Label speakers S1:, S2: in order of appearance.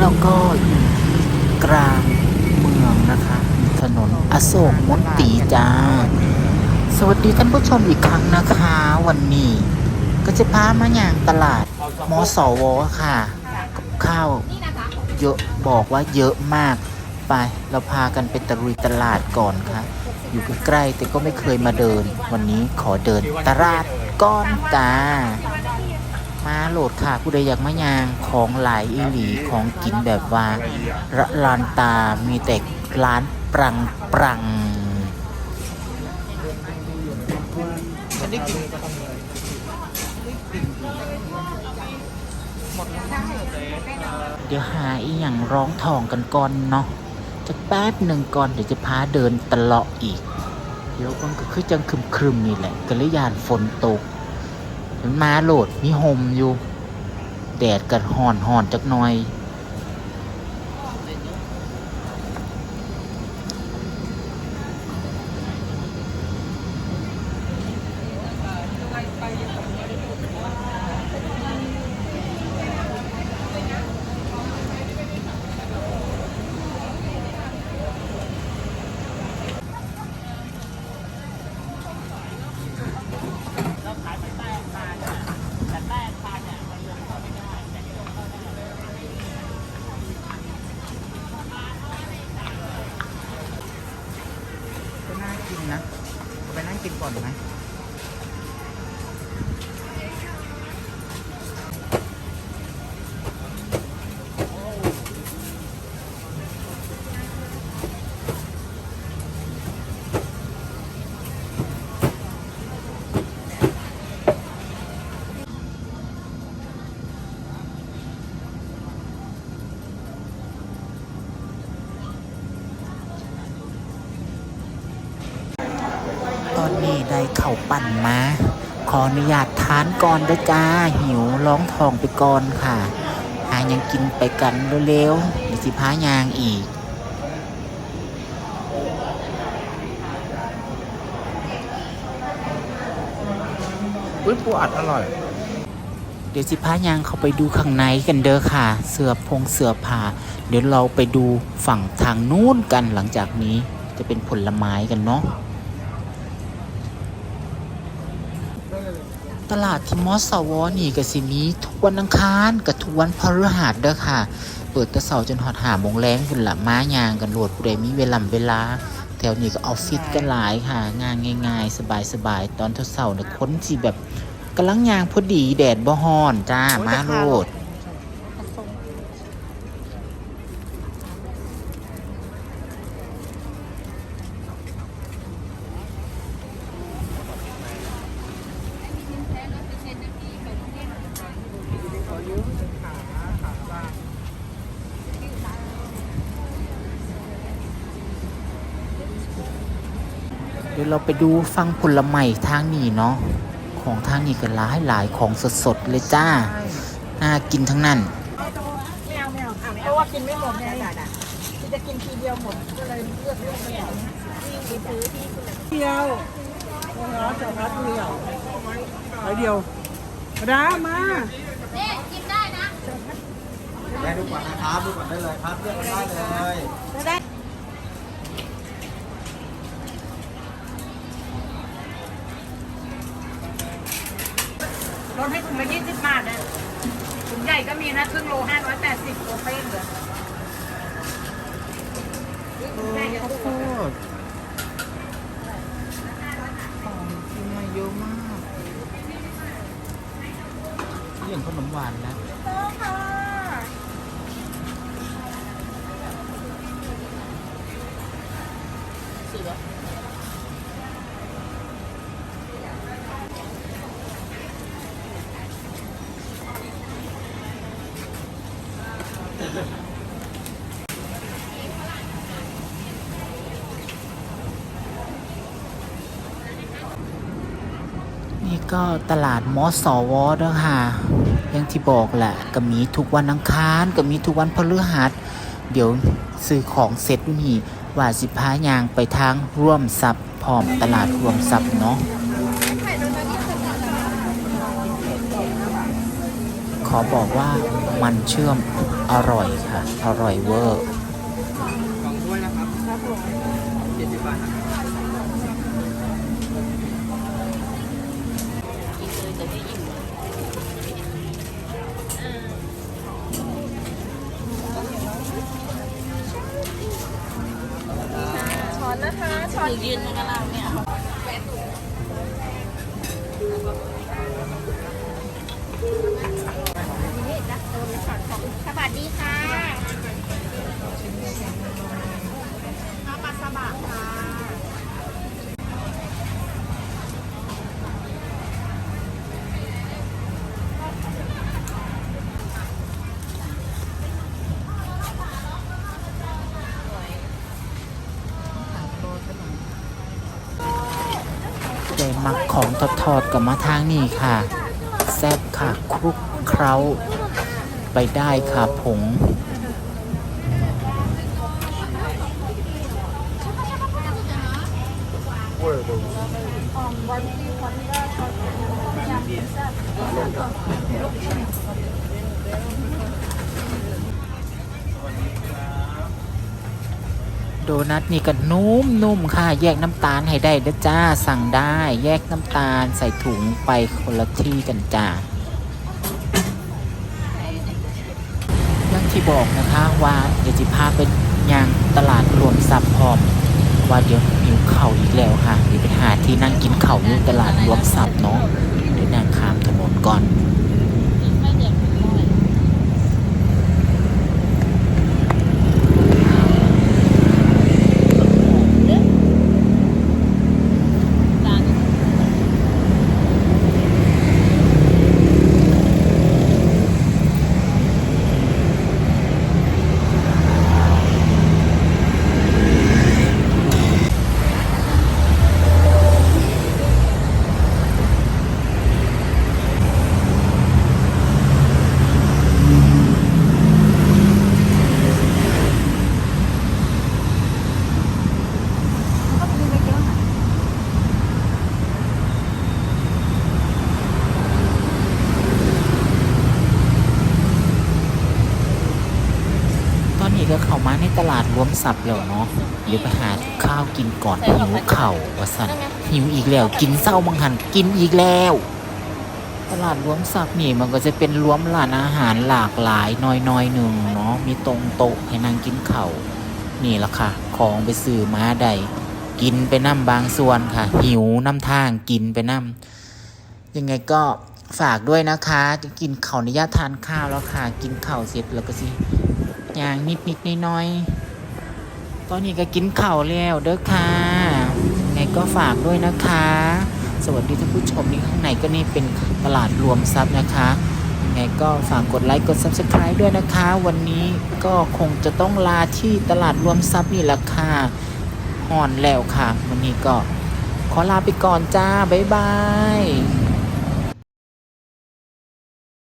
S1: เราก็อยู่กลางเมืองนะคะ ถนนอโศกมนตีจ้า สวัสดีท่านผู้ชมอีกครั้งนะคะ วันนี้ ก็จะพามาอย่างตลาดมอสวค่ะกับข้าวเยอะบอกว่าเยอะมากไป เราพากันไปตะลุยตลาดก่อนค่ะ อยู่ใกล้ๆแต่ก็ไม่เคยมาเดิน วันนี้ขอเดินตลาดก้อนตา มาโหลดค่ะผู้ใดอยากมายางของหลายอีหลีของกินแบบว่าระลานตามีแต่ร้านปรังปรังเดี๋ยวหาอีหยังร้องทองกันก่อนเนาะจะแป๊บหนึ่งก่อนเดี๋ยวจะพาเดินตะเลาะอีก เดี๋ยวมันก็คือจังครึมๆนี่แหละก็เลยยานฝนตก มันมาโหลดมีห่มอยู่ แดดกัดห่อนห่อนจักหน่อย กินนะเอาไปนั่งกินก่อนไหม อนนี้ได้เข่าวปั่นมา ขออนุญาตทานก่อนเด้อจ้า หิวร้องทองไปก่อนค่ะ หายังกินไปกันเร็วๆเดี๋ยวสิพายางอีก
S2: อุ้ยปูอัดอร่อย
S1: เดี๋ยวสิพายางเข้าไปดูข้างในกันเด้อค่ะ เสื้อพงเสื้อผ้าเดี๋ยวเราไปดูฝั่งทางนู้นกันหลังจากนี้จะเป็นผลไม้กันเนาะ ตลาดที่มอสวนี่ก็สิมีทุกวันอังคารกับทุกวันพฤหัสเด้อค่ะ เปิดแต่เสาร์จนหอดหาโมงแรงพุ่นละม้ายางกันโหลดผู้ใดมีเวลาเวลา แถวนี้ก็ออฟฟิศกันหลายค่ะ งานง่าย ๆ สบายๆ ตอนเช้าๆเนี่ยคนที่แบบกำลังยางพอดีแดดบ่ฮ้อนจ้ามาโลด เดี๋ยวเราไปดูฟังผลไม้ทางนี้เนาะของทางนี้ก็หลายหลายๆของสดๆเลยจ้าน่ากินทั้งนั้น
S3: ไม่เอาไม่เอาเพราะว่ากินไม่หมดไงที่จะกินทีเดียวหมดก็เลยเลือกเลือกไปอย่างนี้ที่ซื้อที่เดียวร้านจะพัดเดียวไปเดียวดามา
S2: ได้ดูก่อนนะครับดูก่อนได้เลยครับเลือกได้เลย
S3: ได้ลดให้ถุงละยี่สิบบาทนะถุงใหญ่ก็มีนะครึ่งโลห้าร้อยแปดสิบตัวเป้งเลยถุงใหญ่จะถูกกว่า
S1: ของกินมาเยอะมากนี่องขนมหวานนะ นี่ก็ตลาดมอสวเด้อค่ะอย่างที่บอกแหละก็มีทุกวันอังคารก็มีทุกวันพฤหัส เดี๋ยวซื้อของเสร็จนี่ว่าสิพายางไปทางร่วมทรัพย์พร้อมตลาดร่วมทรัพย์เนาะขอบอกว่ามันเชื่อม อร่อยค่ะ อร่อยเวอร์
S2: สองถ้วยนะครับ
S3: ครับผม
S2: เจ็ดสิบบาทนะครับ
S3: ช้อนนะคะช้อนยืนกันแล้วเนี่ย
S1: มักของทอดๆกับมาทางนี้ค่ะ แซ่บค่ะคลุกเคล้า ไปได้ค่ะผง โดนัทนี่ก็นุ่มนุ่มๆค่ะ แยกน้ำตาลให้ได้เด้อจ้า สั่งได้ แยกน้ำตาลใส่ถุงไปคนละที่กันจ้าอย่างที่บอกนะคะว่าเดี๋ยวจะพาเป็นยางตลาดรวมสับพร้อม ว่าเดี๋ยวหิวเข่าอีกแล้วค่ะเดี๋ยวไปหาที่นั่งกินเข่าวอยู่ตลาดรวมสับเนาะเดี๋ยวนั่งข้ามถนนก่อน มาในตลาดรวมสับแล้วเนาะเดี๋ยวไปหาข้าวกินก่อนหิวเข่าว่าสันหิวอีกแล้ว กินเศร้ามังหันกินอีกแล้ว ตลาดรวมสับนี่มันก็จะเป็นรวมร้านอาหารหลากหลายน้อยๆหนึ่งเนาะมีตรงโต๊ะให้นั่งกินเข่านี่ละค่ะ ของไปซื้อมาได้กินไปน้ำบางส่วนค่ะ หิวน้ำทางกินไปน้ำยังไงก็ฝากด้วยนะคะ จะกินข้าวนุญาทานข้าวแล้วค่ะ กินข้าวเสร็จแล้วก็สิ อย่างนิดนิดน้อยๆตอนนี้ก็กินข้าวแล้วเด้อค่ะยังไงก็ฝากด้วยนะคะ สวัสดีท่านผู้ชมนี่ข้างในก็นี่เป็นตลาดรวมทรัพย์นะคะยังไงก็ฝากกดไลค์กด subscribe ด้วยนะคะ วันนี้ก็คงจะต้องลาที่ตลาดรวมทรัพย์นี่แหละค่ะห่อนแล้วค่ะ วันนี้ก็ขอลาไปก่อนจ้า บ๊ายบาย